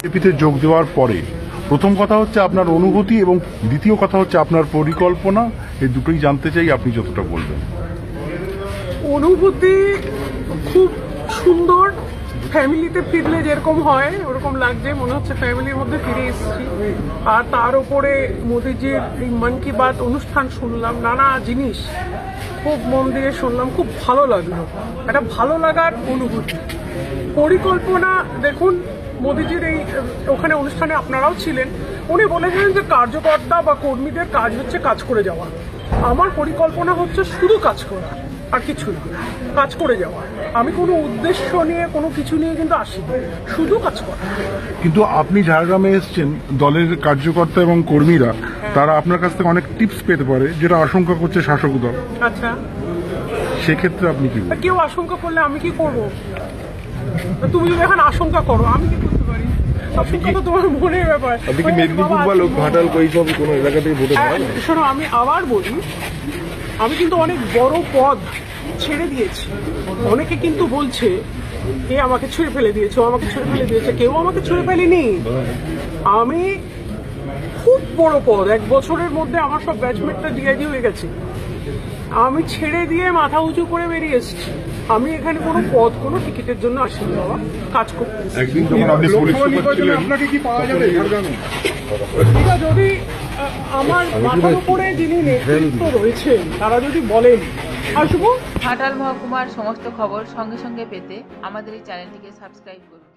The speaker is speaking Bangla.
বিজেপিতে যোগ দেওয়ার পরে প্রথম কথা হচ্ছে আপনার অনুভূতি এবং দ্বিতীয় কথা হচ্ছে আপনার পরিকল্পনা। এই দুটোই জানতে চাই, আপনি যতটা বলবেন। অনুভূতি খুব সুন্দর। ফ্যামিলিতে ফিরলে যেরকম হয়, ওরকম লাগছে। মনে হচ্ছে ফ্যামিলির মধ্যে ফিরে এসেছি। আর তার উপরে মোদিজির এই মন কি বাত অনুষ্ঠান শুনলাম, নানা জিনিস খুব মন দিয়ে শুনলাম, খুব ভালো লাগল। একটা ভালো লাগার অনুভূতি। পরিকল্পনা দেখুন মোদিজির এই ওখানে অনুষ্ঠানে আপনারাও ছিলেন। উনি বলেছিলেন যে কার্যকর্তা বা কর্মীদের কাজ হচ্ছে কাজ করে যাওয়া। আমার পরিকল্পনা হচ্ছে শুধু কাজ করা আর কিছু না কাজ করে যাওয়া। আমি কোনো উদ্দেশ্য নিয়ে কোনো কিছু নিয়ে কিন্তু আসি শুধু কাজ করা। কিন্তু আপনি ঝাড়গ্রামে এসছেন দলের কার্যকর্তা এবং কর্মীরা তারা আপনার কাছ থেকে অনেক টিপস পেতে পারে যেটা আশঙ্কা করছে শাসক দল। আচ্ছা। সেক্ষেত্রে আপনি কি কেউ আশঙ্কা করলে আমি কি করব? তুমি যদি এখন আশঙ্কা করো আমি কি করতে পারি? তোমার মনের ব্যাপার। আপনি কি ওই মেদিনীপুর বা লোক ঘাটাল এইসব কোনো এলাকা থেকে ভোটে হ্যাঁ, শোনো আমি আবার বলি আমি কিন্তু অনেক বড় পদ ছেড়ে দিয়েছি। অনেকে কিন্তু বলছে এ আমাকে ছুঁড়ে ফেলে দিয়েছে? আমাকে ছুঁড়ে ফেলে দিয়েছে। কেউ আমাকে ছুঁড়ে ফেলেনি। আমি খুব বড় পদ। এক বছরের মধ্যে আমার সব ব্যাচমেটটা ডিআইজি হয়ে গেছে। আমি ছেড়ে দিয়ে মাথা উঁচু করে বেরিয়ে এসেছি। আমি এখানে কোনো পদ কোনো টিকিটের জন্য আসিনি বাবা। কাজ করতে একদিন যখন আপনি পুলিশ সুপার ছিলেন। এটা যদি আমার মাথার উপরে যিনি নেতৃত্ব রয়েছেন তারা যদি বলেন। আসব ঘাটাল মহকুমার সমস্ত খবর সঙ্গে সঙ্গে পেতে আমাদের এই চ্যানেলটিকে সাবস্ক্রাইব করুন।